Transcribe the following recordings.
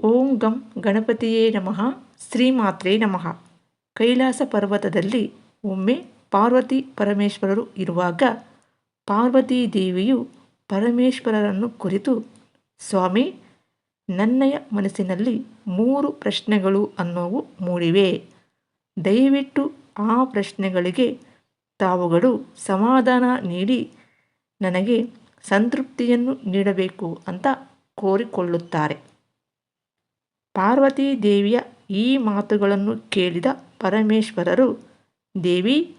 ಓಂ ಗಂ ಗಣಪತಿಯೇ ನಮಃ, ಶ್ರೀಮಾತ್ರೇ ನಮಃ. ಕೈಲಾಸ ಪರ್ವತದಲ್ಲಿ ಒಮ್ಮೆ ಪಾರ್ವತಿ ಪರಮೇಶ್ವರರು ಇರುವಾಗ ಪಾರ್ವತೀ ದೇವಿಯು ಪರಮೇಶ್ವರರನ್ನು ಕುರಿತು, ಸ್ವಾಮಿ, ನನ್ನಯ ಮನಸ್ಸಿನಲ್ಲಿ ಮೂರು ಪ್ರಶ್ನೆಗಳು ಅನ್ನೋವು ಮೂಡಿವೆ. ದಯವಿಟ್ಟು ಆ ಪ್ರಶ್ನೆಗಳಿಗೆ ತಾವುಗಳು ಸಮಾಧಾನ ನೀಡಿ ನನಗೆ ಸಂತೃಪ್ತಿಯನ್ನು ನೀಡಬೇಕು ಅಂತ ಕೋರಿಕೊಳ್ಳುತ್ತಾರೆ. ಪಾರ್ವತೀ ದೇವಿಯ ಈ ಮಾತುಗಳನ್ನು ಕೇಳಿದ ಪರಮೇಶ್ವರರು, ದೇವಿ,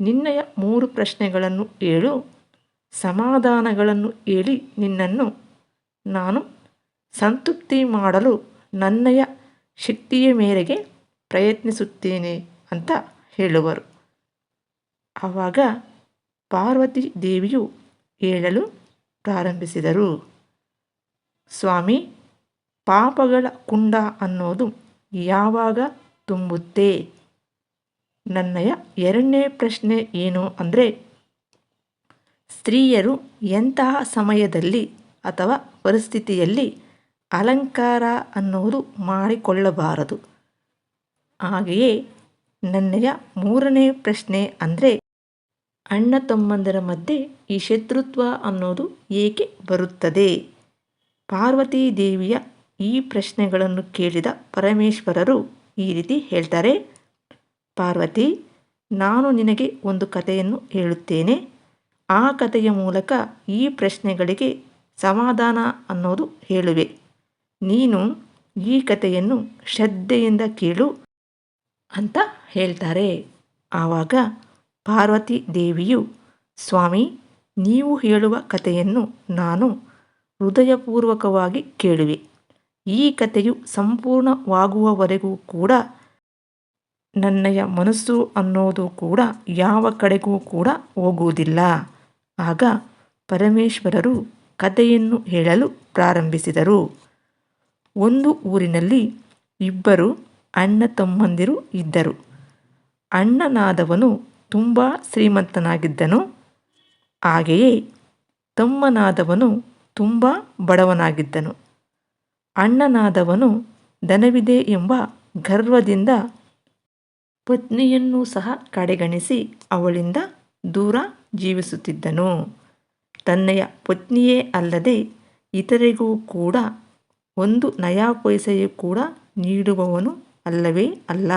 ನಿನ್ನಯ ಮೂರು ಪ್ರಶ್ನೆಗಳನ್ನು ಹೇಳು ಸಮಾಧಾನಗಳನ್ನು ಹೇಳಿ ನಿನ್ನನ್ನು ನಾನು ಸಂತೃಪ್ತಿ ಮಾಡಲು ನನ್ನಯ ಶಕ್ತಿಯ ಮೇರೆಗೆ ಪ್ರಯತ್ನಿಸುತ್ತೇನೆ ಅಂತ ಹೇಳುವರು. ಆವಾಗ ಪಾರ್ವತಿ ದೇವಿಯು ಹೇಳಲು ಪ್ರಾರಂಭಿಸಿದರು, ಸ್ವಾಮಿ ಪಾಪಗಳ ಕುಂಡ ಅನ್ನೋದು ಯಾವಾಗ ತುಂಬುತ್ತೆ? ನನ್ನಯ ಎರಡನೇ ಪ್ರಶ್ನೆ ಏನು ಅಂದರೆ, ಸ್ತ್ರೀಯರು ಎಂತಹ ಸಮಯದಲ್ಲಿ ಅಥವಾ ಪರಿಸ್ಥಿತಿಯಲ್ಲಿ ಅಲಂಕಾರ ಅನ್ನೋದು ಮಾಡಿಕೊಳ್ಳಬಾರದು? ಹಾಗೆಯೇ ನನ್ನಯ ಮೂರನೇ ಪ್ರಶ್ನೆ ಅಂದರೆ, ಅಣ್ಣ ತಮ್ಮಂದರ ಮಧ್ಯೆ ಈ ಶತ್ರುತ್ವ ಅನ್ನೋದು ಏಕೆ ಬರುತ್ತದೆ? ಪಾರ್ವತೀ ದೇವಿಯ ಈ ಪ್ರಶ್ನೆಗಳನ್ನು ಕೇಳಿದ ಪರಮೇಶ್ವರರು ಈ ರೀತಿ ಹೇಳ್ತಾರೆ. ಪಾರ್ವತಿ, ನಾನು ನಿನಗೆ ಒಂದು ಕಥೆಯನ್ನು ಹೇಳುತ್ತೇನೆ. ಆ ಕಥೆಯ ಮೂಲಕ ಈ ಪ್ರಶ್ನೆಗಳಿಗೆ ಸಮಾಧಾನ ಅನ್ನೋದು ಹೇಳುವೆ. ನೀನು ಈ ಕಥೆಯನ್ನು ಶ್ರದ್ಧೆಯಿಂದ ಕೇಳು ಅಂತ ಹೇಳ್ತಾರೆ. ಆವಾಗ ಪಾರ್ವತಿ ದೇವಿಯು, ಸ್ವಾಮಿ, ನೀವು ಹೇಳುವ ಕಥೆಯನ್ನು ನಾನು ಹೃದಯಪೂರ್ವಕವಾಗಿ ಕೇಳುವೆ. ಈ ಕಥೆಯು ಸಂಪೂರ್ಣವಾಗುವವರೆಗೂ ಕೂಡ, ನನ್ನಯ ಮನಸ್ಸು ಅನ್ನೋದು ಕೂಡ ಯಾವ ಕಡೆಗೂ ಕೂಡ ಹೋಗುವುದಿಲ್ಲ. ಆಗ ಪರಮೇಶ್ವರರು ಕಥೆಯನ್ನು ಹೇಳಲು ಪ್ರಾರಂಭಿಸಿದರು. ಒಂದು ಊರಿನಲ್ಲಿ ಇಬ್ಬರು ಅಣ್ಣ ತಮ್ಮಂದಿರು ಇದ್ದರು. ಅಣ್ಣನಾದವನು ತುಂಬ ಶ್ರೀಮಂತನಾಗಿದ್ದನು. ಹಾಗೆಯೇ ತಮ್ಮನಾದವನು ತುಂಬ ಬಡವನಾಗಿದ್ದನು. ಅಣ್ಣನಾದವನು ದನವಿದೆ ಎಂಬ ಗರ್ವದಿಂದ ಪತ್ನಿಯನ್ನು ಸಹ ಕಡೆಗಣಿಸಿ ಅವಳಿಂದ ದೂರ ಜೀವಿಸುತ್ತಿದ್ದನು. ತನ್ನೆಯ ಪತ್ನಿಯೇ ಅಲ್ಲದೆ ಇತರಿಗೂ ಕೂಡ ಒಂದು ನಯಾ ಪೈಸೆಯೂ ಕೂಡ ನೀಡುವವನು ಅಲ್ಲವೇ ಅಲ್ಲ.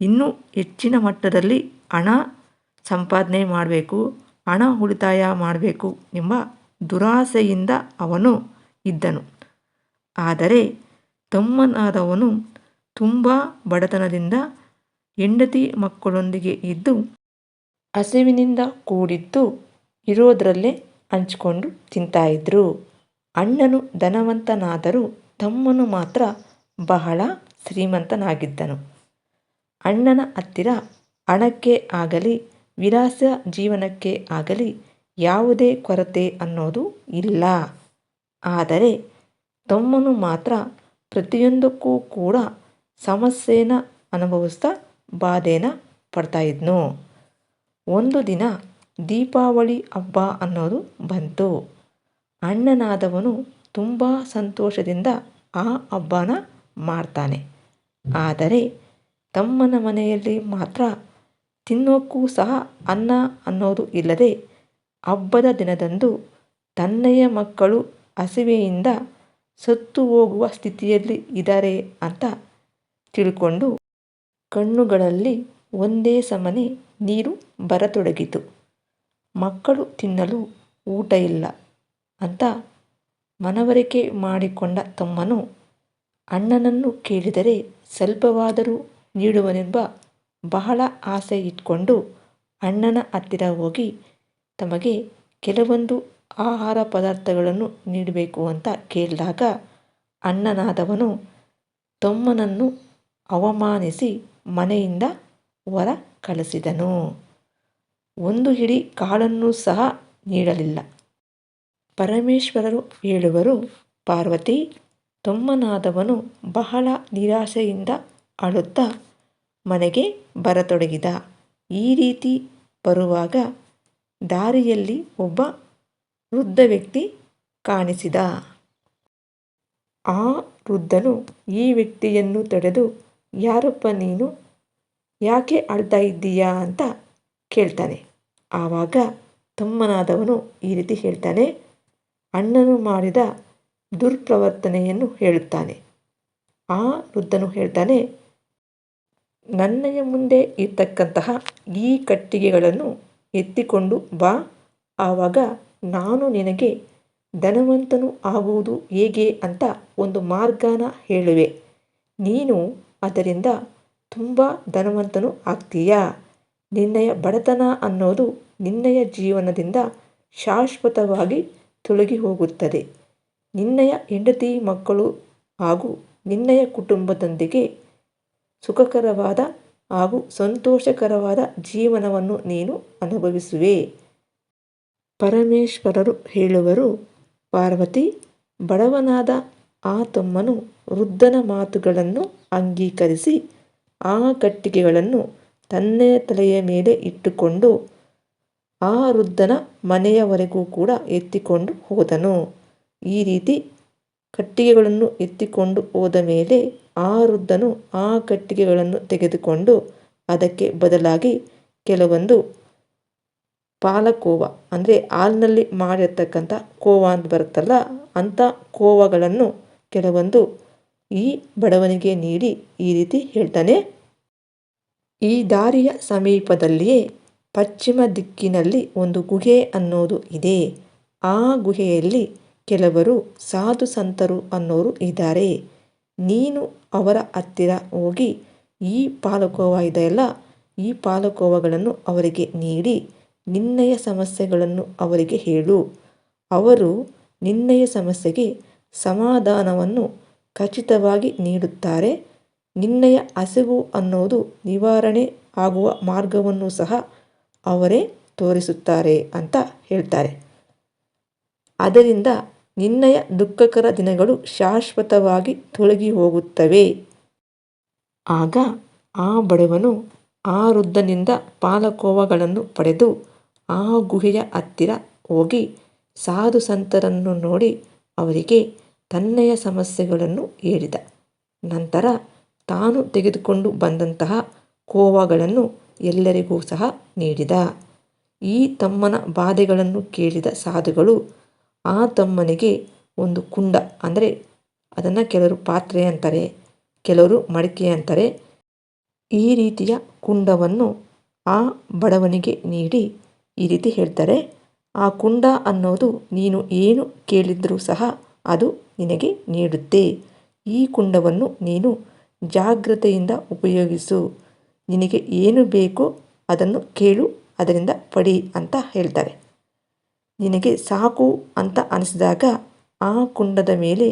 ಇನ್ನೂ ಹೆಚ್ಚಿನ ಮಟ್ಟದಲ್ಲಿ ಹಣ ಸಂಪಾದನೆ ಮಾಡಬೇಕು, ಹಣ ಉಳಿತಾಯ ಮಾಡಬೇಕು ಎಂಬ ದುರಾಸೆಯಿಂದ ಅವನು ಇದ್ದನು. ಆದರೆ ತಮ್ಮನಾದವನು ತುಂಬ ಬಡತನದಿಂದ ಹೆಂಡತಿ ಮಕ್ಕಳೊಂದಿಗೆ ಇದ್ದು ಹಸಿವಿನಿಂದ ಕೂಡಿದ್ದು ಇರೋದರಲ್ಲೇ ಹಂಚಿಕೊಂಡು ತಿಂತಾಯಿದ್ರು ಅಣ್ಣನು ಧನವಂತನಾದರೂ ತಮ್ಮನು ಮಾತ್ರ ಬಹಳ ಶ್ರೀಮಂತನಾಗಿದ್ದನು. ಅಣ್ಣನ ಹತ್ತಿರ ಹಣಕ್ಕೆ ಆಗಲಿ, ವಿರಾಸ ಜೀವನಕ್ಕೆ ಆಗಲಿ ಯಾವುದೇ ಕೊರತೆ ಅನ್ನೋದು ಇಲ್ಲ. ಆದರೆ ತಮ್ಮನು ಮಾತ್ರ ಪ್ರತಿಯೊಂದಕ್ಕೂ ಕೂಡ ಸಮಸ್ಯೆನ ಅನುಭವಿಸ್ತಾ ಬಾಧೆನ ಪಡ್ತಾಯಿದ್ನು ಒಂದು ದಿನ ದೀಪಾವಳಿ ಹಬ್ಬ ಅನ್ನೋದು ಬಂತು. ಅಣ್ಣನಾದವನು ತುಂಬ ಸಂತೋಷದಿಂದ ಆ ಹಬ್ಬನ ಮಾಡ್ತಾನೆ. ಆದರೆ ತಮ್ಮನ ಮನೆಯಲ್ಲಿ ಮಾತ್ರ ತಿನ್ನೋಕ್ಕೂ ಸಹ ಅನ್ನ ಅನ್ನೋದು ಇಲ್ಲದೆ ಹಬ್ಬದ ದಿನದಂದು ತನ್ನಯ ಮಕ್ಕಳು ಹಸಿವೆಯಿಂದ ಸತ್ತು ಹೋಗುವ ಸ್ಥಿತಿಯಲ್ಲಿ ಇದ್ದಾರೆ ಅಂತ ತಿಳ್ಕೊಂಡು ಕಣ್ಣುಗಳಲ್ಲಿ ಒಂದೇ ಸಮನೆ ನೀರು ಬರತೊಡಗಿತು. ಮಕ್ಕಳು ತಿನ್ನಲು ಊಟ ಇಲ್ಲ ಅಂತ ಮನವರಿಕೆ ಮಾಡಿಕೊಂಡ ತಮ್ಮನು, ಅಣ್ಣನನ್ನು ಕೇಳಿದರೆ ಸ್ವಲ್ಪವಾದರೂ ನೀಡುವನೆಂಬ ಬಹಳ ಆಸೆ ಇಟ್ಕೊಂಡು ಅಣ್ಣನ ಹತ್ತಿರ ಹೋಗಿ ತಮಗೆ ಕೆಲವೊಂದು ಆಹಾರ ಪದಾರ್ಥಗಳನ್ನು ನೀಡಬೇಕು ಅಂತ ಕೇಳಿದಾಗ ಅಣ್ಣನಾದವನು ತಮ್ಮನನ್ನು ಅವಮಾನಿಸಿ ಮನೆಯಿಂದ ಹೊರ ಕಳಿಸಿದನು. ಒಂದು ಹಿಡಿ ಕಾಳನ್ನು ಸಹ ನೀಡಲಿಲ್ಲ. ಪರಮೇಶ್ವರರು ಹೇಳುವರು, ಪಾರ್ವತಿ, ತಮ್ಮನಾದವನು ಬಹಳ ನಿರಾಶೆಯಿಂದ ಅಳುತ್ತಾ ಮನೆಗೆ ಬರತೊಡಗಿದ. ಈ ರೀತಿ ಬರುವಾಗ ದಾರಿಯಲ್ಲಿ ಒಬ್ಬ ವೃದ್ಧ ವ್ಯಕ್ತಿ ಕಾಣಿಸಿದ. ಆ ವೃದ್ಧನು ಈ ವ್ಯಕ್ತಿಯನ್ನು ತಡೆದು, ಯಾರಪ್ಪ ನೀನು? ಯಾಕೆ ಅಳ್ತಾ ಇದ್ದೀಯಾ? ಅಂತ ಕೇಳ್ತಾನೆ. ಆವಾಗ ತಮ್ಮನಾದವನು ಈ ರೀತಿ ಹೇಳ್ತಾನೆ, ಅಣ್ಣನು ಮಾಡಿದ ದುರ್ಪ್ರವರ್ತನೆಯನ್ನು ಹೇಳುತ್ತಾನೆ. ಆ ವೃದ್ಧನು ಹೇಳ್ತಾನೆ, ನನ್ನಯ ಮುಂದೆ ಇರ್ತಕ್ಕಂತಹ ಈ ಕಟ್ಟಿಗೆಗಳನ್ನು ಎತ್ತಿಕೊಂಡು ಬಾ. ಆವಾಗ ನಾನು ನಿನಗೆ ಧನವಂತನು ಆಗುವುದು ಹೇಗೆ ಅಂತ ಒಂದು ಮಾರ್ಗನ ಹೇಳುವೆ. ನೀನು ಅದರಿಂದ ತುಂಬ ಧನವಂತನು ಆಗ್ತೀಯಾ? ನಿನ್ನಯ ಬಡತನ ಅನ್ನೋದು ನಿನ್ನಯ ಜೀವನದಿಂದ ಶಾಶ್ವತವಾಗಿ ತೊಲಗಿ ಹೋಗುತ್ತದೆ. ನಿನ್ನಯ ಹೆಂಡತಿ ಮಕ್ಕಳು ಹಾಗೂ ನಿನ್ನಯ ಕುಟುಂಬದೊಂದಿಗೆ ಸುಖಕರವಾದ ಹಾಗೂ ಸಂತೋಷಕರವಾದ ಜೀವನವನ್ನು ನೀನು ಅನುಭವಿಸುವೆ. ಪರಮೇಶ್ವರರು ಹೇಳುವರು, ಪಾರ್ವತಿ, ಬಡವನಾದ ಆ ತಮ್ಮನು ವೃದ್ಧನ ಮಾತುಗಳನ್ನು ಅಂಗೀಕರಿಸಿ ಆ ಕಟ್ಟಿಗೆಗಳನ್ನು ತನ್ನೆಯ ತಲೆಯ ಮೇಲೆ ಇಟ್ಟುಕೊಂಡು ಆ ವೃದ್ಧನ ಮನೆಯವರೆಗೂ ಕೂಡ ಎತ್ತಿಕೊಂಡು ಹೋದನು. ಈ ರೀತಿ ಕಟ್ಟಿಗೆಗಳನ್ನು ಎತ್ತಿಕೊಂಡು ಹೋದ ಮೇಲೆ ಆ ವೃದ್ಧನು ಆ ಕಟ್ಟಿಗೆಗಳನ್ನು ತೆಗೆದುಕೊಂಡು ಅದಕ್ಕೆ ಬದಲಾಗಿ ಕೆಲವೊಂದು ಪಾಲಕೋವ, ಅಂದರೆ ಹಾಲಿನಲ್ಲಿ ಮಾಡಿರ್ತಕ್ಕಂಥ ಕೋವ ಅಂತ ಬರುತ್ತಲ್ಲ ಅಂಥ ಕೋವಗಳನ್ನು ಕೆಲವೊಂದು ಈ ಬಡವನಿಗೆ ನೀಡಿ ಈ ರೀತಿ ಹೇಳ್ತಾನೆ. ಈ ದಾರಿಯ ಸಮೀಪದಲ್ಲಿಯೇ ಪಶ್ಚಿಮ ದಿಕ್ಕಿನಲ್ಲಿ ಒಂದು ಗುಹೆ ಅನ್ನೋದು ಇದೆ. ಆ ಗುಹೆಯಲ್ಲಿ ಕೆಲವರು ಸಾಧು ಸಂತರು ಅನ್ನೋರು ಇದ್ದಾರೆ. ನೀನು ಅವರ ಹತ್ತಿರ ಹೋಗಿ ಈ ಪಾಲಕೋವ ಇದೆಯಲ್ಲ, ಈ ಪಾಲಕೋವಗಳನ್ನು ಅವರಿಗೆ ನೀಡಿ ನಿನ್ನಯ ಸಮಸ್ಯೆಗಳನ್ನು ಅವರಿಗೆ ಹೇಳು. ಅವರು ನಿನ್ನಯ ಸಮಸ್ಯೆಗೆ ಸಮಾಧಾನವನ್ನು ಖಚಿತವಾಗಿ ನೀಡುತ್ತಾರೆ. ನಿನ್ನಯ ಹಸಿವು ಅನ್ನೋದು ನಿವಾರಣೆ ಆಗುವ ಮಾರ್ಗವನ್ನು ಸಹ ಅವರೇ ತೋರಿಸುತ್ತಾರೆ ಅಂತ ಹೇಳ್ತಾರೆ. ಅದರಿಂದ ನಿನ್ನಯ ದುಃಖಕರ ದಿನಗಳು ಶಾಶ್ವತವಾಗಿ ತೊಲಗಿ ಹೋಗುತ್ತವೆ. ಆಗ ಆ ಬಡವನು ಆ ವೃದ್ಧನಿಂದ ಪಾಲಕೋವಗಳನ್ನು ಪಡೆದು ಆ ಗುಹೆಯ ಹತ್ತಿರ ಹೋಗಿ ಸಾಧು ಸಂತರನ್ನು ನೋಡಿ ಅವರಿಗೆ ತನ್ನಯ ಸಮಸ್ಯೆಗಳನ್ನು ಹೇಳಿದ. ನಂತರ ತಾನು ತೆಗೆದುಕೊಂಡು ಬಂದಂತಹ ಕೋವಾಗಳನ್ನು ಎಲ್ಲರಿಗೂ ಸಹ ನೀಡಿದ. ಈ ತಮ್ಮನ ಬಾಧೆಗಳನ್ನು ಕೇಳಿದ ಸಾಧುಗಳು, ಆ ತಮ್ಮನಿಗೆ ಒಂದು ಕುಂಡ ಅಂದರೆ ಅದನ್ನು ಕೆಲವರು ಪಾತ್ರೆ ಅಂತಾರೆ, ಕೆಲವರು ಮಡಿಕೆ ಅಂತಾರೆ, ಈ ರೀತಿಯ ಕುಂಡವನ್ನು ಆ ಬಡವನಿಗೆ ನೀಡಿ ಈ ರೀತಿ ಹೇಳ್ತಾರೆ, ಆ ಕುಂಡ ಅನ್ನೋದು ನೀನು ಏನು ಕೇಳಿದರೂ ಸಹ ಅದು ನಿನಗೆ ನೀಡುತ್ತೆ. ಈ ಕುಂಡವನ್ನು ನೀನು ಜಾಗ್ರತೆಯಿಂದ ಉಪಯೋಗಿಸು. ನಿನಗೆ ಏನು ಬೇಕೋ ಅದನ್ನು ಕೇಳು, ಅದರಿಂದ ಪಡಿ ಅಂತ ಹೇಳ್ತಾರೆ. ನಿನಗೆ ಸಾಕು ಅಂತ ಅನಿಸಿದಾಗ ಆ ಕುಂಡದ ಮೇಲೆ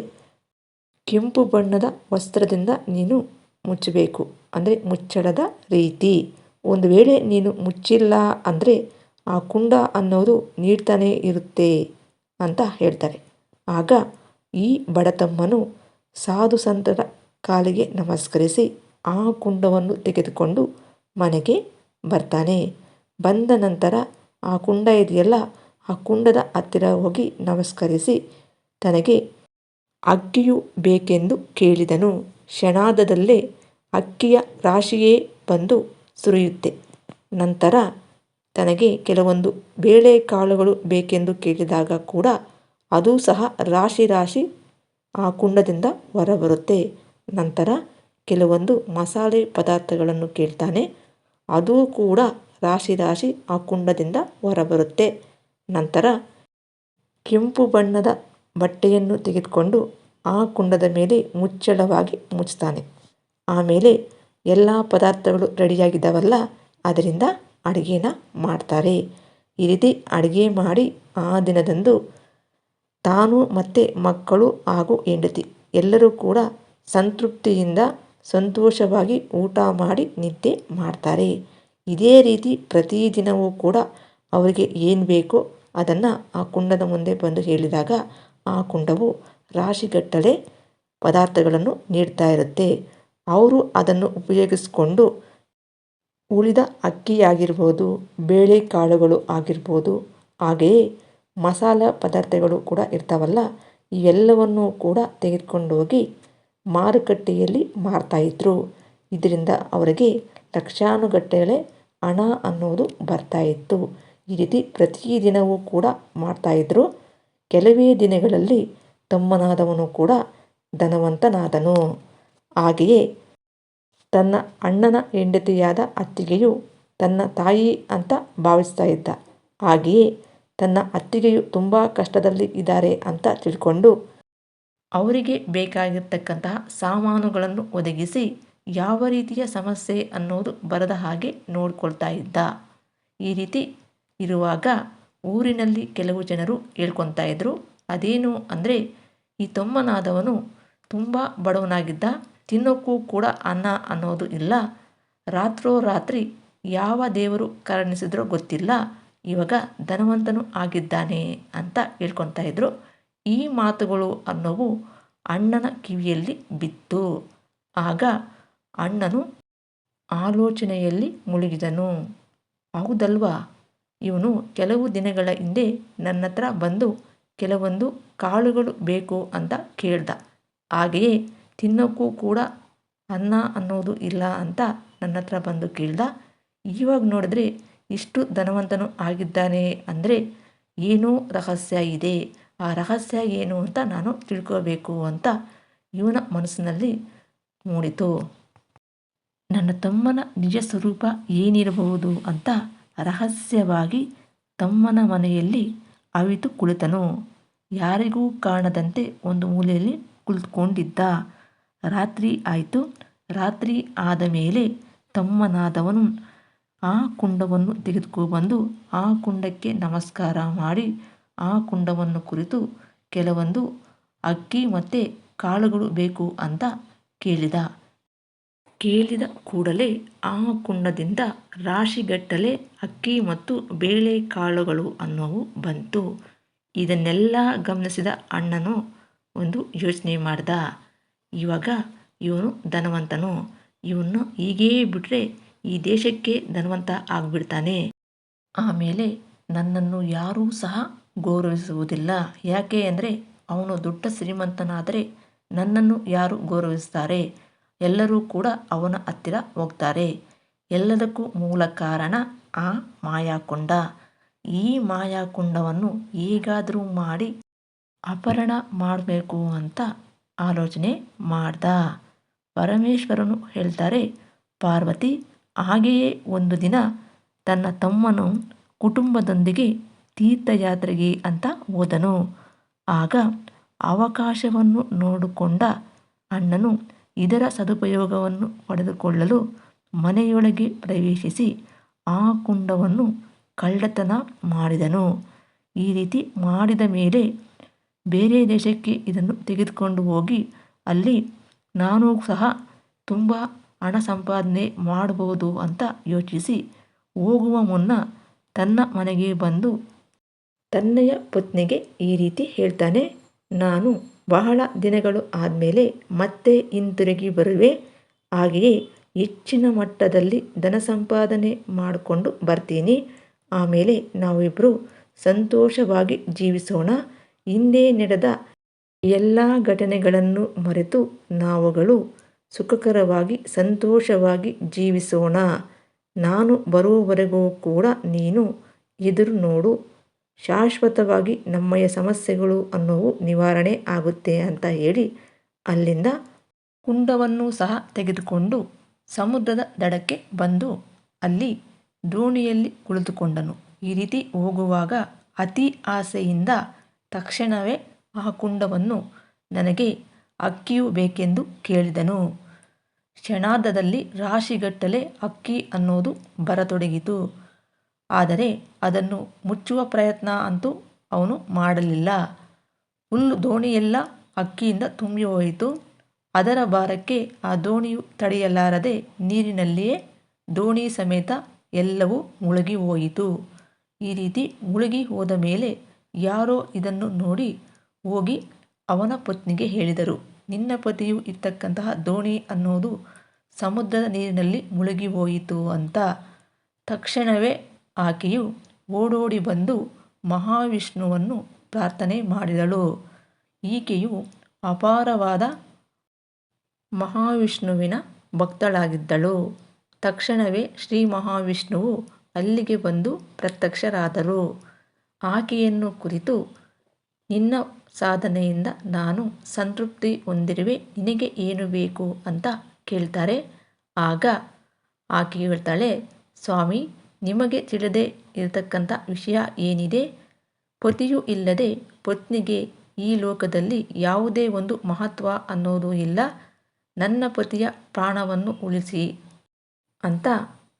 ಕೆಂಪು ಬಣ್ಣದ ವಸ್ತ್ರದಿಂದ ನೀನು ಮುಚ್ಚಬೇಕು. ಅಂದರೆ ಮುಚ್ಚಳದ ರೀತಿ. ಒಂದು ವೇಳೆ ನೀನು ಮುಚ್ಚಿಲ್ಲ ಅಂದರೆ ಆ ಕುಂಡ ಅನ್ನೋದು ನೀಡ್ತಾನೇ ಇರುತ್ತೆ ಅಂತ ಹೇಳ್ತಾರೆ. ಆಗ ಈ ಬಡತಮ್ಮನು ಸಾಧು ಸಂತರ ಕಾಲಿಗೆ ನಮಸ್ಕರಿಸಿ ಆ ಕುಂಡವನ್ನು ತೆಗೆದುಕೊಂಡು ಮನೆಗೆ ಬರ್ತಾನೆ. ಬಂದ ನಂತರ ಆ ಕುಂಡ ಇದೆಯಲ್ಲ, ಆ ಕುಂಡದ ಹತ್ತಿರ ಹೋಗಿ ನಮಸ್ಕರಿಸಿ ತನಗೆ ಅಕ್ಕಿಯು ಬೇಕೆಂದು ಕೇಳಿದನು. ಕ್ಷಣಾದದಲ್ಲೇ ಅಕ್ಕಿಯ ರಾಶಿಯೇ ಬಂದು ಸುರಿಯುತ್ತೆ. ನಂತರ ತನಗೆ ಕೆಲವೊಂದು ಬೇಳೆಕಾಳುಗಳು ಬೇಕೆಂದು ಕೇಳಿದಾಗ ಕೂಡ ಅದು ಸಹ ರಾಶಿ ರಾಶಿ ಆ ಕುಂಡದಿಂದ ಹೊರಬರುತ್ತೆ. ನಂತರ ಕೆಲವೊಂದು ಮಸಾಲೆ ಪದಾರ್ಥಗಳನ್ನು ಕೇಳ್ತಾನೆ. ಅದು ಕೂಡ ರಾಶಿ ರಾಶಿ ಆ ಕುಂಡದಿಂದ ಹೊರಬರುತ್ತೆ. ನಂತರ ಕೆಂಪು ಬಣ್ಣದ ಬಟ್ಟೆಯನ್ನು ತೆಗೆದುಕೊಂಡು ಆ ಕುಂಡದ ಮೇಲೆ ಮುಚ್ಚಳವಾಗಿ ಮುಚ್ತಾನೆ ಆಮೇಲೆ ಎಲ್ಲ ಪದಾರ್ಥಗಳು ರೆಡಿಯಾಗಿದ್ದಾವಲ್ಲ, ಅದರಿಂದ ಅಡುಗೆನ ಮಾಡ್ತಾರೆ. ಈ ರೀತಿ ಅಡುಗೆ ಮಾಡಿ ಆ ದಿನದಂದು ತಾನು ಮತ್ತು ಮಕ್ಕಳು ಹಾಗೂ ಹೆಂಡತಿ ಎಲ್ಲರೂ ಕೂಡ ಸಂತೃಪ್ತಿಯಿಂದ ಸಂತೋಷವಾಗಿ ಊಟ ಮಾಡಿ ನಿದ್ದೆ ಮಾಡ್ತಾರೆ. ಇದೇ ರೀತಿ ಪ್ರತಿದಿನವೂ ಕೂಡ ಅವರಿಗೆ ಏನು ಬೇಕೋ ಅದನ್ನು ಆ ಕುಂಡದ ಮುಂದೆ ಬಂದು ಹೇಳಿದಾಗ ಆ ಕುಂಡವು ರಾಶಿಗಟ್ಟಲೆ ಪದಾರ್ಥಗಳನ್ನು ನೀಡ್ತಾ ಇರುತ್ತೆ. ಅವರು ಅದನ್ನು ಉಪಯೋಗಿಸ್ಕೊಂಡು ಉಳಿದ ಅಕ್ಕಿಯಾಗಿರ್ಬೋದು ಬೇಳೆಕಾಳುಗಳು ಆಗಿರ್ಬೋದು, ಹಾಗೆಯೇ ಮಸಾಲೆ ಪದಾರ್ಥಗಳು ಕೂಡ ಇರ್ತಾವಲ್ಲ, ಇವೆಲ್ಲವನ್ನೂ ಕೂಡ ತೆಗೆದುಕೊಂಡೋಗಿ ಮಾರುಕಟ್ಟೆಯಲ್ಲಿ ಮಾರ್ತಾಯಿದ್ರು ಇದರಿಂದ ಅವರಿಗೆ ಲಕ್ಷಾನುಗಟ್ಟಲೆ ಹಣ ಅನ್ನೋದು ಬರ್ತಾಯಿತ್ತು ಈ ರೀತಿ ಪ್ರತಿದಿನವೂ ಕೂಡ ಮಾಡ್ತಾಯಿದ್ರು ಕೆಲವೇ ದಿನಗಳಲ್ಲಿ ತಮ್ಮನಾದವನು ಕೂಡ ಧನವಂತನಾದನು. ಹಾಗೆಯೇ ತನ್ನ ಅಣ್ಣನ ಹೆಂಡತಿಯಾದ ಅತ್ತಿಗೆಯು ತನ್ನ ತಾಯಿ ಅಂತ ಭಾವಿಸ್ತಾ ಇದ್ದ. ಹಾಗೆಯೇ ತನ್ನ ಅತ್ತಿಗೆಯು ತುಂಬ ಕಷ್ಟದಲ್ಲಿ ಇದ್ದಾರೆ ಅಂತ ತಿಳ್ಕೊಂಡು ಅವರಿಗೆ ಬೇಕಾಗಿರ್ತಕ್ಕಂತಹ ಸಾಮಾನುಗಳನ್ನು ಒದಗಿಸಿ ಯಾವ ರೀತಿಯ ಸಮಸ್ಯೆ ಅನ್ನೋದು ಬರದ ಹಾಗೆ ನೋಡ್ಕೊಳ್ತಾ ಇದ್ದ. ಈ ರೀತಿ ಇರುವಾಗ ಊರಿನಲ್ಲಿ ಕೆಲವು ಜನರು ಹೇಳ್ಕೊತಾ ಇದ್ದರು ಅದೇನು ಅಂದರೆ ಈ ತಮ್ಮನಾದವನು ತುಂಬ ಬಡವನಾಗಿದ್ದ. ತಿನ್ನೋಕ್ಕೂ ಕೂಡ ಅನ್ನ ಅನ್ನೋದು ಇಲ್ಲ. ರಾತ್ರೋ ರಾತ್ರಿ ಯಾವ ದೇವರು ಕರುಣಿಸಿದ್ರೋ ಗೊತ್ತಿಲ್ಲ. ಇವಾಗ ಧನವಂತನು ಆಗಿದ್ದಾನೆ ಅಂತ ಹೇಳ್ಕೊತಾ ಇದ್ರು. ಈ ಮಾತುಗಳು ಅನ್ನೋವು ಅಣ್ಣನ ಕಿವಿಯಲ್ಲಿ ಬಿತ್ತು. ಆಗ ಅಣ್ಣನು ಆಲೋಚನೆಯಲ್ಲಿ ಮುಳುಗಿದನು. ಹೌದಲ್ವಾ? ಇವನು ಕೆಲವು ದಿನಗಳ ಹಿಂದೆ ನನ್ನ ಹತ್ರ ಬಂದು ಕೆಲವೊಂದು ಕಾಳುಗಳು ಬೇಕು ಅಂತ ಕೇಳ್ದ. ಹಾಗೆಯೇ ತಿನ್ನೋಕ್ಕೂ ಕೂಡ ಅನ್ನ ಅನ್ನೋದು ಇಲ್ಲ ಅಂತ ನನ್ನ ಹತ್ರ ಬಂದು ಕೇಳ್ದ. ಇವಾಗ ನೋಡಿದ್ರೆ ಇಷ್ಟು ಧನವಂತನು ಆಗಿದ್ದಾನೆ ಅಂದರೆ ಏನೂ ರಹಸ್ಯ ಇದೆ. ಆ ರಹಸ್ಯ ಏನು ಅಂತ ನಾನು ತಿಳ್ಕೋಬೇಕು ಅಂತ ಇವನ ಮನಸ್ಸಿನಲ್ಲಿ ಮೂಡಿತು. ನನ್ನ ತಮ್ಮನ ನಿಜ ಸ್ವರೂಪ ಏನಿರಬಹುದು ಅಂತ ರಹಸ್ಯವಾಗಿ ತಮ್ಮನ ಮನೆಯಲ್ಲಿ ಅವಿತು ಕುಳಿತನು. ಯಾರಿಗೂ ಕಾಣದಂತೆ ಒಂದು ಮೂಲೆಯಲ್ಲಿ ಕುಳಿತುಕೊಂಡಿದ್ದ. ರಾತ್ರಿ ಆಯಿತು. ರಾತ್ರಿ ಆದ ಮೇಲೆ ತಮ್ಮನಾದವನು ಆ ಕುಂಡವನ್ನು ತೆಗೆದುಕೊಬಂದು ಆ ಕುಂಡಕ್ಕೆ ನಮಸ್ಕಾರ ಮಾಡಿ ಆ ಕುಂಡವನ್ನು ಕುರಿತು ಕೆಲವೊಂದು ಅಕ್ಕಿ ಮತ್ತು ಕಾಳುಗಳು ಬೇಕು ಅಂತ ಕೇಳಿದ. ಕೇಳಿದ ಕೂಡಲೇ ಆ ಕುಂಡದಿಂದ ರಾಶಿಗಟ್ಟಲೆ ಅಕ್ಕಿ ಮತ್ತು ಬೇಳೆ ಕಾಳುಗಳು ಅನ್ನೋವು ಬಂತು. ಇದನ್ನೆಲ್ಲ ಗಮನಿಸಿದ ಅಣ್ಣನು ಒಂದು ಯೋಚನೆ ಮಾಡ್ದ. ಇವಾಗ ಇವನು ಧನವಂತನು. ಇವನು ಹೀಗೇ ಬಿಟ್ಟರೆ ಈ ದೇಶಕ್ಕೆ ಧನವಂತ ಆಗಿಬಿಡ್ತಾನೆ. ಆಮೇಲೆ ನನ್ನನ್ನು ಯಾರೂ ಸಹ ಗೌರವಿಸುವುದಿಲ್ಲ. ಯಾಕೆ ಅಂದರೆ ಅವನು ದೊಡ್ಡ ಶ್ರೀಮಂತನಾದರೆ ನನ್ನನ್ನು ಯಾರು ಗೌರವಿಸ್ತಾರೆ ಎಲ್ಲರೂ ಕೂಡ ಅವನ ಹತ್ತಿರ ಹೋಗ್ತಾರೆ. ಎಲ್ಲದಕ್ಕೂ ಮೂಲ ಕಾರಣ ಆ ಮಾಯಾಕೊಂಡ. ಈ ಮಾಯಾಕುಂಡವನ್ನು ಹೇಗಾದರೂ ಮಾಡಿ ಅಪಹರಣ ಮಾಡಬೇಕು ಅಂತ ಆಲೋಚನೆ ಮಾಡ್ದ. ಪರಮೇಶ್ವರನು ಹೇಳ್ತಾರೆ, ಪಾರ್ವತಿ, ಹಾಗೆಯೇ ಒಂದು ದಿನ ತನ್ನ ತಮ್ಮನು ಕುಟುಂಬದೊಂದಿಗೆ ತೀರ್ಥಯಾತ್ರೆಗೆ ಅಂತ ಹೋದನು. ಆಗ ಅವಕಾಶವನ್ನು ನೋಡಿಕೊಂಡ ಅಣ್ಣನು ಇದರ ಸದುಪಯೋಗವನ್ನು ಪಡೆದುಕೊಳ್ಳಲು ಮನೆಯೊಳಗೆ ಪ್ರವೇಶಿಸಿ ಆ ಕುಂಡವನ್ನು ಕಳ್ಳತನ ಮಾಡಿದನು. ಈ ರೀತಿ ಮಾಡಿದ ಮೇಲೆ ಬೇರೆ ದೇಶಕ್ಕೆ ಇದನ್ನು ತೆಗೆದುಕೊಂಡು ಹೋಗಿ, ಅಲ್ಲಿ ನಾನು ಸಹ ತುಂಬ ಹಣ ಸಂಪಾದನೆ ಮಾಡಬಹುದು ಅಂತ ಯೋಚಿಸಿ ಹೋಗುವ ಮುನ್ನ ತನ್ನ ಮನೆಗೆ ಬಂದು, ತನ್ನಯ ಪತ್ನಿಗೆ ಈ ರೀತಿ ಹೇಳ್ತಾನೆ, ನಾನು ಬಹಳ ದಿನಗಳು ಆದಮೇಲೆ ಮತ್ತೆ ಹಿಂತಿರುಗಿ ಬರುವೆ. ಹಾಗೆಯೇ ಹೆಚ್ಚಿನ ಮಟ್ಟದಲ್ಲಿ ಧನ ಸಂಪಾದನೆ ಮಾಡಿಕೊಂಡು ಬರ್ತೀನಿ. ಆಮೇಲೆ ನಾವಿಬ್ಬರು ಸಂತೋಷವಾಗಿ ಜೀವಿಸೋಣ. ಹಿಂದೆ ನಡೆದ ಎಲ್ಲ ಘಟನೆಗಳನ್ನು ಮರೆತು ನಾವುಗಳು ಸುಖಕರವಾಗಿ ಸಂತೋಷವಾಗಿ ಜೀವಿಸೋಣ. ನಾನು ಬರುವವರೆಗೂ ಕೂಡ ನೀನು ಎದುರು ನೋಡು. ಶಾಶ್ವತವಾಗಿ ನಮ್ಮಯ ಸಮಸ್ಯೆಗಳು ಅನ್ನೋವು ನಿವಾರಣೆ ಆಗುತ್ತೆ ಅಂತ ಹೇಳಿ ಅಲ್ಲಿಂದ ಕುಂಡವನ್ನು ಸಹ ತೆಗೆದುಕೊಂಡು ಸಮುದ್ರದ ದಡಕ್ಕೆ ಬಂದು ಅಲ್ಲಿ ದೋಣಿಯಲ್ಲಿ ಕುಳಿತುಕೊಂಡನು. ಈ ರೀತಿ ಹೋಗುವಾಗ ಅತಿ ಆಸೆಯಿಂದ ತಕ್ಷಣವೇ ಆ ಕುಂಡವನ್ನು ನನಗೆ ಅಕ್ಕಿಯು ಬೇಕೆಂದು ಕೇಳಿದನು. ಕ್ಷಣಾರ್ಧದಲ್ಲಿ ರಾಶಿಗಟ್ಟಲೆ ಅಕ್ಕಿ ಅನ್ನೋದು ಬರತೊಡಗಿತು. ಆದರೆ ಅದನ್ನು ಮುಚ್ಚುವ ಪ್ರಯತ್ನ ಅಂತೂ ಅವನು ಮಾಡಲಿಲ್ಲ. ಹುಲ್ಲು ದೋಣಿಯೆಲ್ಲ ಅಕ್ಕಿಯಿಂದ ತುಂಬಿ ಹೋಯಿತು. ಅದರ ಭಾರಕ್ಕೆ ಆ ದೋಣಿಯು ತಡೆಯಲಾರದೆ ನೀರಿನಲ್ಲಿಯೇ ದೋಣಿ ಸಮೇತ ಎಲ್ಲವೂ ಮುಳುಗಿ ಹೋಯಿತು. ಈ ರೀತಿ ಮುಳುಗಿ ಹೋದ ಮೇಲೆ ಯಾರೋ ಇದನ್ನು ನೋಡಿ ಹೋಗಿ ಅವನ ಪತ್ನಿಗೆ ಹೇಳಿದರು. ನಿನ್ನ ಪತಿಯು ಇರ್ತಕ್ಕಂತಹ ದೋಣಿ ಅನ್ನೋದು ಸಮುದ್ರದ ನೀರಿನಲ್ಲಿ ಮುಳುಗಿ ಹೋಯಿತು ಅಂತ ತಕ್ಷಣವೇ ಆಕೆಯು ಓಡೋಡಿ ಬಂದು ಮಹಾವಿಷ್ಣುವನ್ನು ಪ್ರಾರ್ಥನೆ ಮಾಡಿದಳು. ಈಕೆಯು ಅಪಾರವಾದ ಮಹಾವಿಷ್ಣುವಿನ ಭಕ್ತಳಾಗಿದ್ದಳು. ತಕ್ಷಣವೇ ಶ್ರೀ ಮಹಾವಿಷ್ಣುವು ಅಲ್ಲಿಗೆ ಬಂದು ಪ್ರತ್ಯಕ್ಷರಾದರು. ಆಕೆಯನ್ನು ಕುರಿತು ನಿನ್ನ ಸಾಧನೆಯಿಂದ ನಾನು ಸಂತೃಪ್ತಿ ಹೊಂದಿರುವೆ, ನಿನಗೆ ಏನು ಬೇಕು ಅಂತ ಕೇಳ್ತಾರೆ. ಆಗ ಆಕೆ ಹೇಳ್ತಾಳೆ, ಸ್ವಾಮಿ, ನಿಮಗೆ ತಿಳಿದೇ ಇರತಕ್ಕಂಥ ವಿಷಯ ಏನಿದೆ? ಪತಿಯು ಇಲ್ಲದೆ ಪತ್ನಿಗೆ ಈ ಲೋಕದಲ್ಲಿ ಯಾವುದೇ ಒಂದು ಮಹತ್ವ ಅನ್ನೋದು ಇಲ್ಲ. ನನ್ನ ಪತಿಯ ಪ್ರಾಣವನ್ನು ಉಳಿಸಿ ಅಂತ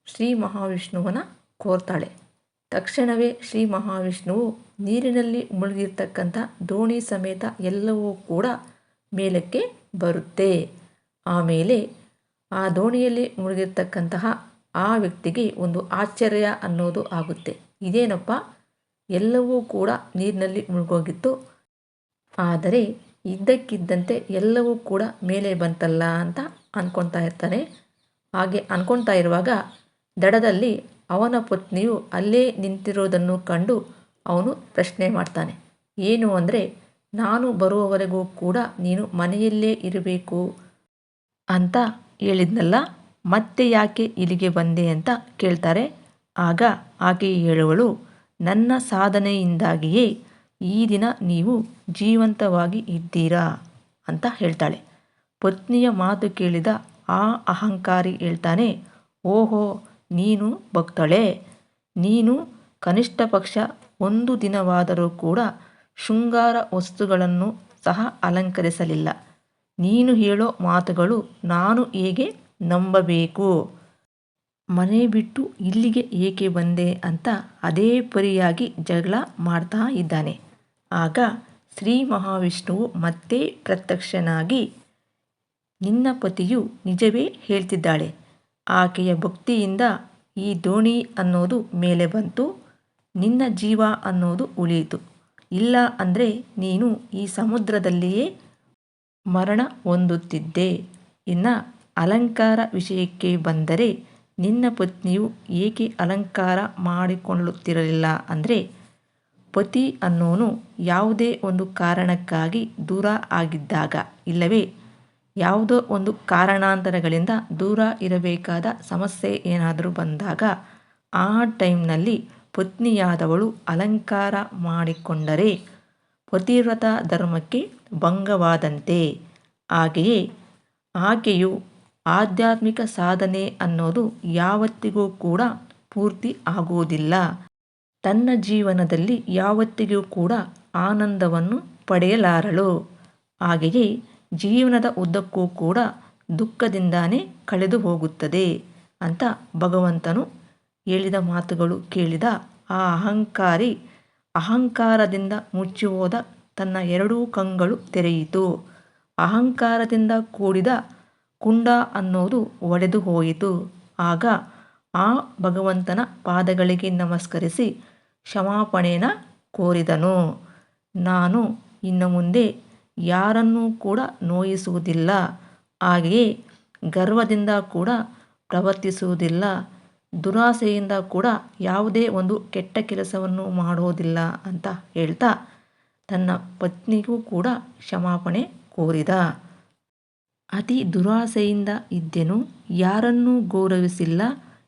ಶ್ರೀ ಮಹಾವಿಷ್ಣುವನ ಕೋರ್ತಾಳೆ. ತಕ್ಷಣವೇ ಶ್ರೀ ಮಹಾವಿಷ್ಣುವು ನೀರಿನಲ್ಲಿ ಮುಳುಗಿರ್ತಕ್ಕಂಥ ದೋಣಿ ಸಮೇತ ಎಲ್ಲವೂ ಕೂಡ ಮೇಲಕ್ಕೆ ಬರುತ್ತೆ. ಆಮೇಲೆ ಆ ದೋಣಿಯಲ್ಲಿ ಮುಳುಗಿರ್ತಕ್ಕಂತಹ ಆ ವ್ಯಕ್ತಿಗೆ ಒಂದು ಆಶ್ಚರ್ಯ ಅನ್ನೋದು ಆಗುತ್ತೆ. ಇದೇನಪ್ಪ? ಎಲ್ಲವೂ ಕೂಡ ನೀರಿನಲ್ಲಿ ಮುಳುಗೋಗಿತ್ತು. ಆದರೆ ಇದ್ದಕ್ಕಿದ್ದಂತೆ ಎಲ್ಲವೂ ಕೂಡ ಮೇಲೆ ಬಂತಲ್ಲ ಅಂತ ಅಂದ್ಕೊತಾ ಇರ್ತಾನೆ. ಹಾಗೆ ಅಂದ್ಕೊಳ್ತಾ ಇರುವಾಗ ದಡದಲ್ಲಿ ಅವನ ಪತ್ನಿಯು ಅಲ್ಲೇ ನಿಂತಿರೋದನ್ನು ಕಂಡು ಅವನು ಪ್ರಶ್ನೆ ಮಾಡ್ತಾನೆ, ಏನು ಅಂದರೆ, ನಾನು ಬರುವವರೆಗೂ ಕೂಡ ನೀನು ಮನೆಯಲ್ಲೇ ಇರಬೇಕು ಅಂತ ಹೇಳಿದ್ನಲ್ಲ, ಮತ್ತೆ ಯಾಕೆ ಇಲ್ಲಿಗೆ ಬಂದೆ ಅಂತ ಕೇಳ್ತಾರೆ. ಆಗ ಆಕೆ ಹೇಳುವಳು, ನನ್ನ ಸಾಧನೆಯಿಂದಾಗಿಯೇ ಈ ದಿನ ನೀವು ಜೀವಂತವಾಗಿ ಇದ್ದೀರಾ ಅಂತ ಹೇಳ್ತಾಳೆ. ಪತ್ನಿಯ ಮಾತು ಕೇಳಿದ ಆ ಅಹಂಕಾರಿ ಹೇಳ್ತಾನೆ, ಓಹೋ ನೀನು ಭಕ್ತಳೆ, ನೀನು ಕನಿಷ್ಠ ಪಕ್ಷ ಒಂದು ದಿನವಾದರೂ ಕೂಡ ಶೃಂಗಾರ ವಸ್ತುಗಳನ್ನು ಸಹ ಅಲಂಕರಿಸಲಿಲ್ಲ. ನೀನು ಹೇಳೋ ಮಾತುಗಳು ನಾನು ಹೇಗೆ ನಂಬಬೇಕು? ಮನೆ ಬಿಟ್ಟು ಇಲ್ಲಿಗೆ ಏಕೆ ಬಂದೆ ಅಂತ ಅದೇ ಪರಿಯಾಗಿ ಜಗಳ ಮಾಡ್ತಾ ಇದ್ದಾನೆ. ಆಗ ಶ್ರೀ ಮಹಾವಿಷ್ಣುವು ಮತ್ತೆ ಪ್ರತ್ಯಕ್ಷನಾಗಿ, ನಿನ್ನ ಪತಿಯು ನಿಜವೇ ಹೇಳ್ತಿದ್ದಾಳೆ. ಆಕೆಯ ಭಕ್ತಿಯಿಂದ ಈ ದೋಣಿ ಅನ್ನೋದು ಮೇಲೆ ಬಂತು, ನಿನ್ನ ಜೀವ ಅನ್ನೋದು ಉಳಿಯಿತು. ಇಲ್ಲ ಅಂದರೆ ನೀನು ಈ ಸಮುದ್ರದಲ್ಲಿಯೇ ಮರಣ ಹೊಂದುತ್ತಿದ್ದೆ ಇನ್ನು ಅಲಂಕಾರ ವಿಷಯಕ್ಕೆ ಬಂದರೆ ನಿನ್ನ ಪತ್ನಿಯು ಏಕೆ ಅಲಂಕಾರ ಮಾಡಿಕೊಳ್ಳುತ್ತಿರಲಿಲ್ಲ ಅಂದರೆ ಪತಿ ಅನ್ನೋನು ಯಾವುದೇ ಒಂದು ಕಾರಣಕ್ಕಾಗಿ ದೂರ ಆಗಿದ್ದಾಗ, ಇಲ್ಲವೇ? ಯಾವುದೋ ಒಂದು ಕಾರಣಾಂತರಗಳಿಂದ ದೂರ ಇರಬೇಕಾದ ಸಮಸ್ಯೆ ಏನಾದರೂ ಬಂದಾಗ ಆ ಟೈಮ್ನಲ್ಲಿ ಪತ್ನಿಯಾದವಳು ಅಲಂಕಾರ ಮಾಡಿಕೊಂಡರೆ ಪತಿವ್ರತ ಧರ್ಮಕ್ಕೆ ಭಂಗವಾದಂತೆ. ಹಾಗೆಯೇ ಆಕೆಯು ಆಧ್ಯಾತ್ಮಿಕ ಸಾಧನೆ ಅನ್ನೋದು ಯಾವತ್ತಿಗೂ ಕೂಡ ಪೂರ್ತಿ ಆಗುವುದಿಲ್ಲ. ತನ್ನ ಜೀವನದಲ್ಲಿ ಯಾವತ್ತಿಗೂ ಕೂಡ ಆನಂದವನ್ನು ಪಡೆಯಲಾರಳು. ಹಾಗೆಯೇ ಜೀವನದ ಉದ್ದಕ್ಕೂ ಕೂಡ ದುಃಖದಿಂದಾನೇ ಕಳೆದು ಹೋಗುತ್ತದೆ ಅಂತ ಭಗವಂತನು ಹೇಳಿದ ಮಾತುಗಳು ಕೇಳಿದ ಆ ಅಹಂಕಾರಿ ಅಹಂಕಾರದಿಂದ ಮುಚ್ಚಿ ಹೋದ ತನ್ನ ಎರಡೂ ಕಂಗಳು ತೆರೆಯಿತು. ಅಹಂಕಾರದಿಂದ ಕೂಡಿದ ಕುಂಡ ಅನ್ನೋದು ಒಡೆದು ಹೋಯಿತು. ಆಗ ಆ ಭಗವಂತನ ಪಾದಗಳಿಗೆ ನಮಸ್ಕರಿಸಿ ಕ್ಷಮಾಪಣೆನ ಕೋರಿದನು. ನಾನು ಇನ್ನು ಮುಂದೆ ಯಾರನ್ನೂ ಕೂಡ ನೋಯಿಸುವುದಿಲ್ಲ. ಹಾಗೆಯೇ ಗರ್ವದಿಂದ ಕೂಡ ಪ್ರವರ್ತಿಸುವುದಿಲ್ಲ. ದುರಾಸೆಯಿಂದ ಕೂಡ ಯಾವುದೇ ಒಂದು ಕೆಟ್ಟ ಕೆಲಸವನ್ನು ಮಾಡುವುದಿಲ್ಲ ಅಂತ ಹೇಳ್ತಾ ತನ್ನ ಪತ್ನಿಗೂ ಕೂಡ ಕ್ಷಮಾಪಣೆ ಕೋರಿದ. ಅತಿ ದುರಾಸೆಯಿಂದ ಇದ್ದೆನು, ಯಾರನ್ನೂ ಗೌರವಿಸಿಲ್ಲ,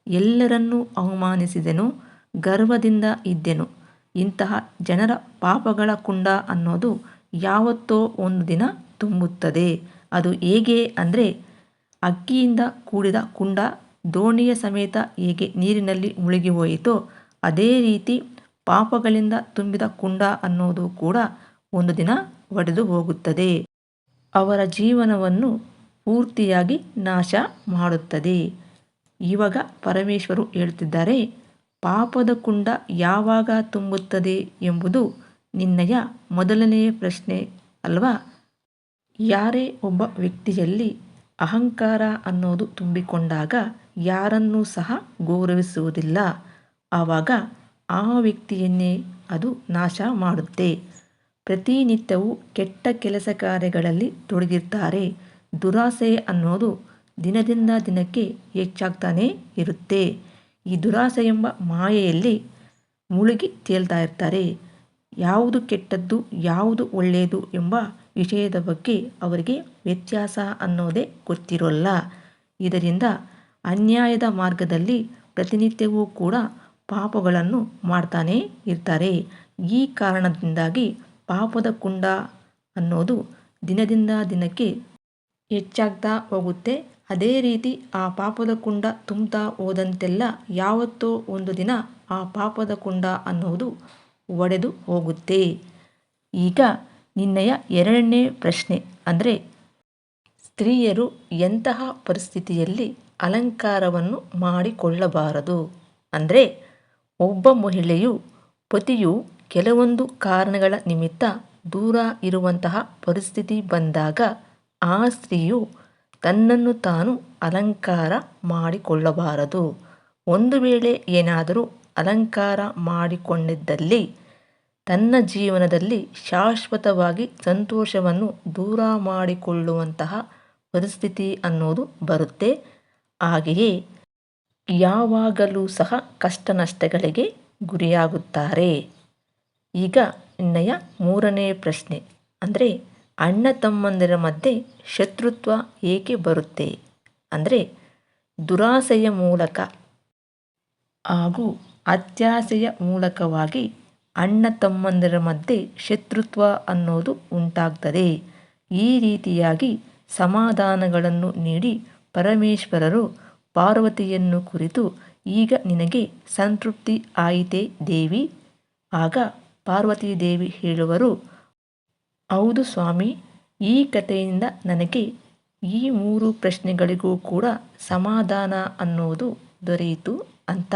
ಎಲ್ಲರನ್ನೂ ಅವಮಾನಿಸಿದೆನು, ಗರ್ವದಿಂದ ಇದ್ದೆನು. ಇಂತಹ ಜನರ ಪಾಪಗಳ ಕುಂಡ ಅನ್ನೋದು ಯಾವತ್ತೋ ಒಂದು ದಿನ ತುಂಬುತ್ತದೆ. ಅದು ಹೇಗೆ ಅಂದರೆ, ಅಕ್ಕಿಯಿಂದ ಕೂಡಿದ ಕುಂಡ ದೋಣಿಯ ಸಮೇತ ಹೇಗೆ ನೀರಿನಲ್ಲಿ ಮುಳುಗಿ ಹೋಯಿತೋ, ಅದೇ ರೀತಿ ಪಾಪಗಳಿಂದ ತುಂಬಿದ ಕುಂಡ ಅನ್ನೋದು ಕೂಡ ಒಂದು ದಿನ ಒಡೆದು ಹೋಗುತ್ತದೆ. ಅವರ ಜೀವನವನ್ನು ಪೂರ್ತಿಯಾಗಿ ನಾಶ ಮಾಡುತ್ತದೆ. ಇವಾಗ ಪರಮೇಶ್ವರು ಹೇಳ್ತಿದ್ದಾರೆ, ಪಾಪದ ಕುಂಡ ಯಾವಾಗ ತುಂಬುತ್ತದೆ ಎಂಬುದು ನಿನ್ನಯ ಮೊದಲನೆಯ ಪ್ರಶ್ನೆ ಅಲ್ವಾ? ಯಾರೇ ಒಬ್ಬ ವ್ಯಕ್ತಿಯಲ್ಲಿ ಅಹಂಕಾರ ಅನ್ನೋದು ತುಂಬಿಕೊಂಡಾಗ ಯಾರನ್ನೂ ಸಹ ಗೌರವಿಸುವುದಿಲ್ಲ. ಆವಾಗ ಆ ವ್ಯಕ್ತಿಯನ್ನೇ ಅದು ನಾಶ ಮಾಡುತ್ತೆ. ಪ್ರತಿನಿತ್ಯವೂ ಕೆಟ್ಟ ಕೆಲಸ ಕಾರ್ಯಗಳಲ್ಲಿ ತೊಡಗಿರ್ತಾರೆ. ದುರಾಸೆ ಅನ್ನೋದು ದಿನದಿಂದ ದಿನಕ್ಕೆ ಹೆಚ್ಚಾಗ್ತಾನೇ ಇರುತ್ತೆ. ಈ ದುರಾಸೆ ಎಂಬ ಮಾಯೆಯಲ್ಲಿ ಮುಳುಗಿ ತೇಲ್ತಾ ಇರ್ತಾರೆ. ಯಾವುದು ಕೆಟ್ಟದ್ದು, ಯಾವುದು ಒಳ್ಳೆಯದು ಎಂಬ ವಿಷಯದ ಬಗ್ಗೆ ಅವರಿಗೆ ವ್ಯತ್ಯಾಸ ಅನ್ನೋದೇ ಗೊತ್ತಿರೋಲ್ಲ. ಇದರಿಂದ ಅನ್ಯಾಯದ ಮಾರ್ಗದಲ್ಲಿ ಪ್ರತಿನಿತ್ಯವೂ ಕೂಡ ಪಾಪಗಳನ್ನು ಮಾಡ್ತಾನೇ ಇರ್ತಾರೆ. ಈ ಕಾರಣದಿಂದಾಗಿ ಪಾಪದ ಕುಂಡ ಅನ್ನೋದು ದಿನದಿಂದ ದಿನಕ್ಕೆ ಹೆಚ್ಚಾಗ್ತಾ ಹೋಗುತ್ತೆ. ಅದೇ ರೀತಿ ಆ ಪಾಪದ ಕುಂಡ ತುಂಬ್ತಾ ಹೋದಂತೆಲ್ಲ ಯಾವತ್ತೋ ಒಂದು ದಿನ ಆ ಪಾಪದ ಕುಂಡ ಅನ್ನೋದು ಒಡೆದು ಹೋಗುತ್ತೆ. ಈಗ ನಿನ್ನೆಯ ಎರಡನೇ ಪ್ರಶ್ನೆ ಅಂದರೆ, ಸ್ತ್ರೀಯರು ಎಂತಹ ಪರಿಸ್ಥಿತಿಯಲ್ಲಿ ಅಲಂಕಾರವನ್ನು ಮಾಡಿಕೊಳ್ಳಬಾರದು? ಅಂದರೆ, ಒಬ್ಬ ಮಹಿಳೆಯು ಪತಿಯು ಕೆಲವೊಂದು ಕಾರಣಗಳ ನಿಮಿತ್ತ ದೂರ ಇರುವಂತಹ ಪರಿಸ್ಥಿತಿ ಬಂದಾಗ ಆ ಸ್ತ್ರೀಯು ತನ್ನನ್ನು ತಾನು ಅಲಂಕಾರ ಮಾಡಿಕೊಳ್ಳಬಾರದು. ಒಂದು ವೇಳೆ ಏನಾದರೂ ಅಲಂಕಾರ ಮಾಡಿಕೊಂಡಿದ್ದಲ್ಲಿ ತನ್ನ ಜೀವನದಲ್ಲಿ ಶಾಶ್ವತವಾಗಿ ಸಂತೋಷವನ್ನು ದೂರ ಮಾಡಿಕೊಳ್ಳುವಂತಹ ಪರಿಸ್ಥಿತಿ ಅನ್ನೋದು ಬರುತ್ತೆ. ಹಾಗೆಯೇ ಯಾವಾಗಲೂ ಸಹ ಕಷ್ಟ ನಷ್ಟಗಳಿಗೆ ಗುರಿಯಾಗುತ್ತಾರೆ. ಈಗ ಇನ್ನಯ ಮೂರನೇ ಪ್ರಶ್ನೆ. ಅಂದರೆ ಅಣ್ಣ ತಮ್ಮಂದಿರ ಮಧ್ಯೆ ಶತ್ರುತ್ವ ಏಕೆ ಬರುತ್ತೆ? ಅಂದರೆ ದುರಾಸೆಯ ಮೂಲಕ ಹಾಗೂ ಅತ್ಯಾಸೆಯ ಮೂಲಕವಾಗಿ ಅಣ್ಣ ತಮ್ಮಂದಿರ ಮಧ್ಯೆ ಶತ್ರುತ್ವ ಅನ್ನೋದು ಉಂಟಾಗ್ತದೆ. ಈ ರೀತಿಯಾಗಿ ಸಮಾಧಾನಗಳನ್ನು ನೀಡಿ ಪರಮೇಶ್ವರರು ಪಾರ್ವತಿಯನ್ನು ಕುರಿತು, ಈಗ ನಿನಗೆ ಸಂತೃಪ್ತಿ ಆಯಿತೆ ದೇವಿ ಆಗ ಪಾರ್ವತಿ ದೇವಿ ಹೇಳುವರು, ಹೌದು ಸ್ವಾಮಿ, ಈ ಕಥೆಯಿಂದ ನನಗೆ ಈ ಮೂರು ಪ್ರಶ್ನೆಗಳಿಗೂ ಕೂಡ ಸಮಾಧಾನ ಅನ್ನೋದು ದೊರೆಯಿತು ಅಂತ.